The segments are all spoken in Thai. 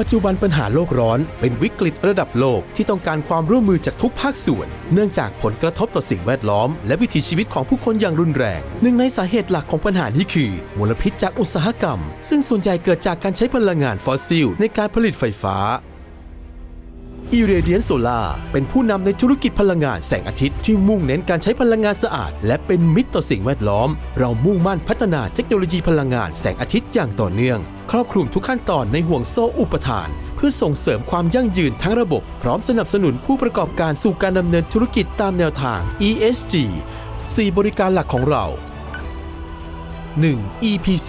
ปัจจุบันปัญหาโลกร้อนเป็นวิกฤตระดับโลกที่ต้องการความร่วมมือจากทุกภาคส่วน เนื่องจากผลกระทบต่อสิ่งแวดล้อม และวิถีชีวิตของผู้คนอย่างรุนแรง หนึ่งในสาเหตุหลักของปัญหานี้คือมลพิษจากอุตสาหกรรม ซึ่งส่วนใหญ่เกิดจากการใช้พลังงานฟอสซิล ในการผลิตไฟฟ้าอีเรเดียนโซลาเป็นผู้นำในธุรกิจพลังงานแสงอาทิตย์ที่มุ่งเน้นการใช้พลังงานสะอาด และเป็นมิตรต่อสิ่งแวดล้อม เรามุ่งมั่นพัฒนาเทคโนโลยีพลังงานแสงอาทิตย์อย่างต่อเนื่อง ครอบคลุมทุกขั้นตอนในห่วงโซ่อุปทาน เพื่อส่งเสริมความยั่งยืนทั้งระบบ พร้อมสนับสนุนผู้ประกอบการสู่การดำเนินธุรกิจตามแนวทาง ESG 4 บริการหลักของเรา 1. EPC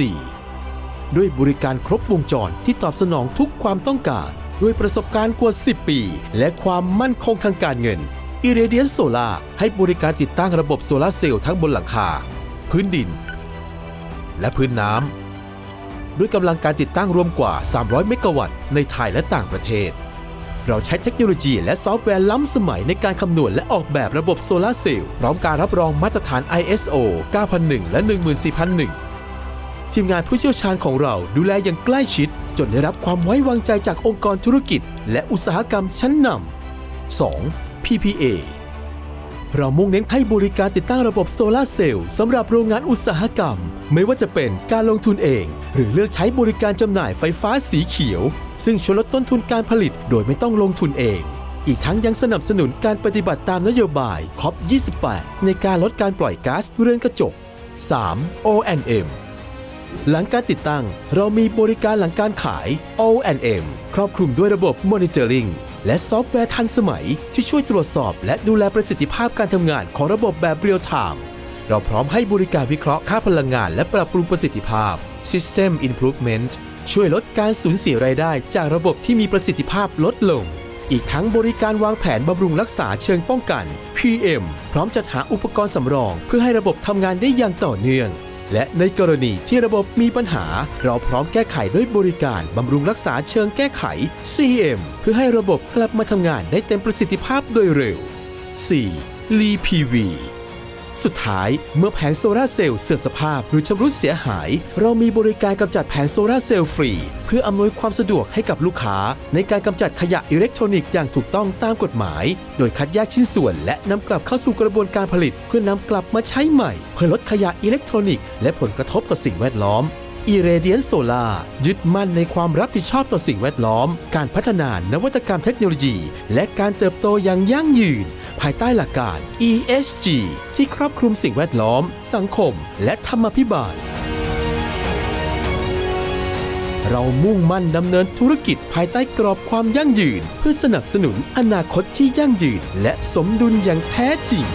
ด้วยบริการครบวงจรที่ตอบสนองทุกความต้องการ ด้วยประสบการณ์กว่า 10 ปี และความมั่นคงทางการเงิน i r a d i a n Solar ให้บริการติดตั้งระบบโซลาร์เซลล์ทั้งบนหลังคา พื้นดิน และพื้นน้ำ ด้วยกำลังการติดตั้งรวมกว่า 300 เมกะวัตต์ในไทยและต่างประเทศ เราใช้เทคโนโลยีและซอฟต์แวร์ล้ำสมัยในการคำนวณและออกแบบระบบโซลาเซลล์พร้อมการรับรองมาตรฐาน ISO 9001 และ 14001 ทีมงานผู้เชี่ยวชาญของเราดูแลอย่างใกล้ชิด จนได้รับความไว้วางใจจากองค์กรธุรกิจ และอุตสาหกรรมชั้นนำ 2. PPA เรามุ่งเน้นให้บริการติดตั้งระบบโซลาเซลล์สำหรับโรงงานอุตสาหกรรม ไม่ว่าจะเป็นการลงทุนเอง หรือเลือกใช้บริการจำหน่ายไฟฟ้าสีเขียว ซึ่งช่วยลดต้นทุนการผลิตโดยไม่ต้องลงทุนเอง อีกทั้งยังสนับสนุนการปฏิบัติตามนโยบาย COP28 ในการลดการปล่อยก๊าซเรือนกระจก 3. O&M หลังการติดตั้ง เรามีบริการหลังการขาย O&M ครอบคลุมด้วยระบบ Monitoring และซอฟต์แวร์ทันสมัย ที่ช่วยตรวจสอบและดูแลประสิทธิภาพการทำงานของระบบแบบเรียลไทม์เราพร้อมให้บริการวิเคราะห์ค่าพลังงาน และปรับปรุงประสิทธิภาพ System Improvement ช่วยลดการสูญเสียรายได้ จากระบบที่มีประสิทธิภาพลดลง อีกทั้งบริการวางแผนบำรุงรักษาเชิงป้องกัน PM พร้อมจัดหาอุปกรณ์สำรอง เพื่อให้ระบบทำงานได้อย่างต่อเนื่อง และในกรณีที่ระบบมีปัญหา เราพร้อมแก้ไขด้วยบริการบำรุงรักษาเชิงแก้ไข CM เพื่อให้ระบบกลับมาทำงานได้เต็มประสิทธิภาพโดยเร็ว 4. l e PV สุดท้ายเมื่อแผงโซลาร์เซลล์เสื่อมสภาพหรือชำรุดเสียหาย เรามีบริการกำจัดแผงโซลาร์เซลล์ฟรี เพื่ออำนวยความสะดวกให้กับลูกค้า ในการกำจัดขยะอิเล็กทรอนิกส์อย่างถูกต้องตามกฎหมาย โดยคัดแยกชิ้นส่วน และนำกลับเข้าสู่กระบวนการผลิต เพื่อนำกลับมาใช้ใหม่ เพื่อลดขยะอิเล็กทรอนิกส์และผลกระทบต่อสิ่งแวดล้อม i r a d i a n Solar ยึดมั่นในความรับผิดชอบต่อสิ่งแวดล้อม การพัฒนานวัตกรรมเทคโนโลยี และการเติบโตอย่างยั่งยืน ภายใต้หลักการ ESG ที่ครอบคลุมสิ่งแวดล้อม สังคม และธรรมาภิบาล เรามุ่งมั่นดำเนินธุรกิจภายใต้กรอบความยั่งยืน เพื่อสนับสนุนอนาคตที่ยั่งยืน และสมดุลอย่างแท้จริง